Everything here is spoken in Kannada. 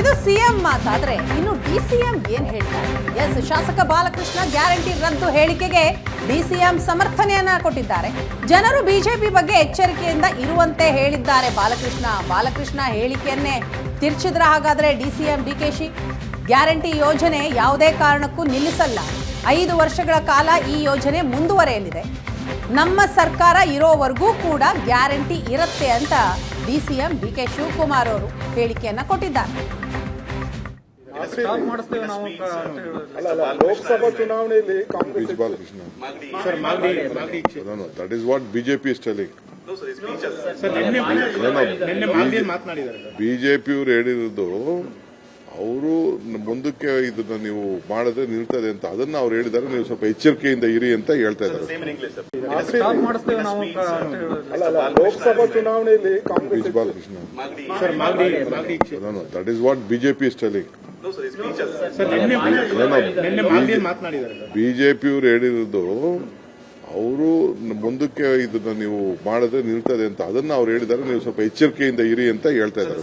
ಇದು ಸಿಎಂ ಮಾತಾದ್ರೆ ಇನ್ನು ಡಿಸಿಎಂ ಏನ್ ಹೇಳ್ತಾರೆ? ಎಸ್, ಶಾಸಕ ಬಾಲಕೃಷ್ಣ ಗ್ಯಾರಂಟಿ ರದ್ದು ಹೇಳಿಕೆಗೆ ಡಿಸಿಎಂ ಸಮರ್ಥನೆಯನ್ನ ಕೊಟ್ಟಿದ್ದಾರೆ. ಜನರು ಬಿಜೆಪಿ ಬಗ್ಗೆ ಎಚ್ಚರಿಕೆಯಿಂದ ಇರುವಂತೆ ಹೇಳಿದ್ದಾರೆ ಬಾಲಕೃಷ್ಣ. ಬಾಲಕೃಷ್ಣ ಹೇಳಿಕೆಯನ್ನೇ ತಿರ್ಚಿದ್ರ ಹಾಗಾದ್ರೆ ಡಿಸಿಎಂ ಡಿಕೆಶಿ ಗ್ಯಾರಂಟಿ ಯೋಜನೆ ಯಾವುದೇ ಕಾರಣಕ್ಕೂ ನಿಲ್ಲಿಸಲ್ಲ. ಐದು ವರ್ಷಗಳ ಕಾಲ ಈ ಯೋಜನೆ ಮುಂದುವರೆಯಲಿದೆ. ನಮ್ಮ ಸರ್ಕಾರ ಇರೋವರೆಗೂ ಕೂಡ ಗ್ಯಾರಂಟಿ ಇರುತ್ತೆ ಅಂತ D C M D K Shivakumar ಅವರು ಹೇಳಿಕೆಯನ್ನ ಕೊಟ್ಟಿದ್ದಾರೆ. ಲೋಕಸಭಾ ಚುನಾವಣೆಯಲ್ಲಿ ಅವ್ರು ಹೇಳಿರೋದು ಅವರು ಮುಂದಕ್ಕೆ ಇದನ್ನ ನೀವು ಮಾಡಿದ್ರೆ ನಿಲ್ತದೆ ಅಂತ ಅದನ್ನ ಅವ್ರು ಹೇಳಿದಾರೆ ನೀವು ಸ್ವಲ್ಪ ಎಚ್ಚರಿಕೆಯಿಂದ ಇರಿ ಅಂತ ಹೇಳ್ತಾ ಇದ್ದಾರೆ. ದಟ್ ಲೋಕಸಭಾ ಚುನಾವಣೆಯಲ್ಲಿ Congress Which what sir is telling ಬಿಜೆಪಿಯವರು ಹೇಳಿರೋದು ಅವರು ಮುಂದಕ್ಕೆ ಇದನ್ನ ನೀವು ಮಾಡಿದ್ರೆ ನಿಲ್ತದೆ ಅಂತ ಅದನ್ನ ಅವ್ರು ಹೇಳಿದ್ದಾರೆ. ನೀವು ಸ್ವಲ್ಪ ಎಚ್ಚರಿಕೆಯಿಂದ ಇರಿ ಅಂತ ಹೇಳ್ತಾ ಇದ್ದಾರೆ.